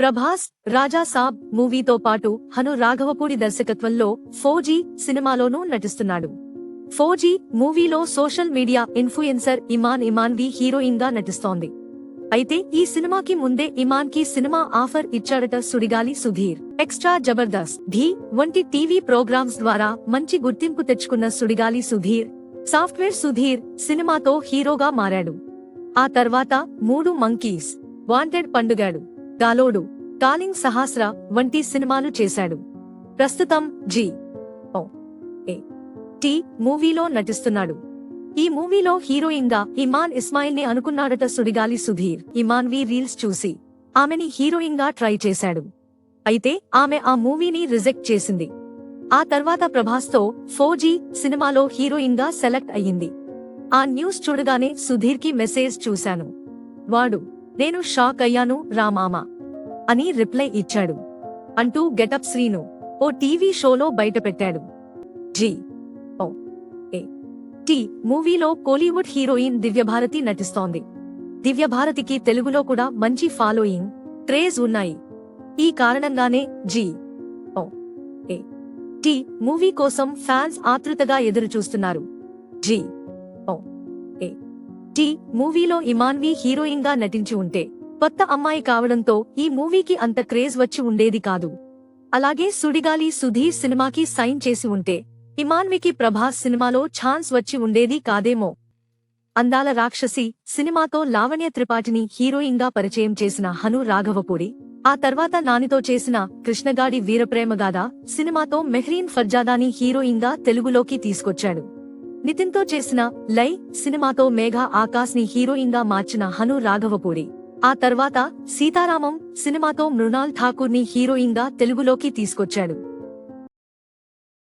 ప్రభాస్ రాజా సాబ్ మూవీతో పాటు హను రాఘవపూడి దర్శకత్వంలో ఫోజీ సినిమాలోనూ నటిస్తున్నాడు. ఫోజీ మూవీలో social media influencer Iman Iman the హీరోయిన్గా నటిస్తోంది. అయితే ఈ సినిమాకి ముందే ఇమాన్కి సినిమా ఆఫర్ ఇచ్చాడట సుడిగాలి సుధీర్. ఎక్స్ట్రా జబర్దస్త్ ధీ వంటి టీవీ ప్రోగ్రామ్స్ ద్వారా మంచి గుర్తింపు తెచ్చుకున్న సుడిగాలి సుధీర్ సాఫ్ట్వేర్ సుధీర్ సినిమాతో హీరోగా మారాడు. ఆ తర్వాత మూడు monkeys wanted Pandugadu. Galodu calling Sahasra వంటి సినిమాలు చేశాడు. ప్రస్తుతం జీ. ఓ. ఏ. టీ. మూవీలో నటిస్తున్నాడు. ఈ మూవీలో హీరోయిన్గా ఇమాన్ ఇస్మాయిల్ని అనుకున్నాడట సుడిగాలి సుధీర్. ఇమాన్ వి రీల్స్ చూసి ఆమెని హీరోయిన్గా ట్రై చేశాడు. అయితే ఆమె ఆ మూవీని రిజెక్ట్ చేసింది. ఆ తర్వాత ప్రభాస్తో ఫోజీ సినిమాలో హీరోయిన్గా సెలెక్ట్ అయ్యింది. ఆ న్యూస్ చూడగానే సుధీర్కి మెసేజ్ చూశాను. వాడు నేను షాక్ అయ్యాను రామామా అని రిప్లై ఇచ్చాడు. అంటూ గెటప్ శ్రీను ఓ టీవీ షోలో బయటపెట్టాడు. జీ ఓ ఏ టీ మూవీలో కోలీవుడ్ హీరోయిన్ దివ్యభారతి నటిస్తోంది. దివ్యభారతికి తెలుగులో కూడా మంచి ఫాలోయింగ్ క్రేజ్ ఉన్నాయి. ఈ కారణంగానే G O A T movie కోసం ఫ్యాన్స్ ఆతృతగా ఎదురుచూస్తున్నారు. జీ ఓ ఏ డి మూవీలో ఇమాన్వి హీరోయిన్గా నటించి ఉంటే కొత్త అమ్మాయి కావడంతో ఈ మూవీకి అంత క్రేజ్ వచ్చి ఉండేది కాదు. అలాగే సుడిగాలి సుధీర్ సినిమాకి సైన్ చేసి ఉంటే ఇమాన్వికి ప్రభాస్ సినిమాలో ఛాన్స్ వచ్చి ఉండేది కాదేమో. అందాల రాక్షసి సినిమాతో లావణ్య త్రిపాఠిని హీరోయిన్గా పరిచయం చేసిన హను రాఘవపూడి ఆ తర్వాత నానితో చేసిన కృష్ణగాడి వీరప్రేమగాథ సినిమాతో మెహ్రీన్ ఫర్జాదాని హీరోయిన్గా తెలుగులోకి తీసుకొచ్చాడు. నితిన్తో చేసిన లై సినిమాతో మేఘా ఆకాశ్ని హీరోయిన్గా మార్చిన హను రాఘవపూడి. ఆ తర్వాత సీతారామం సినిమాతో మృణాల్ ఠాకూర్ని హీరోయిన్గా తెలుగులోకి తీసుకొచ్చాడు.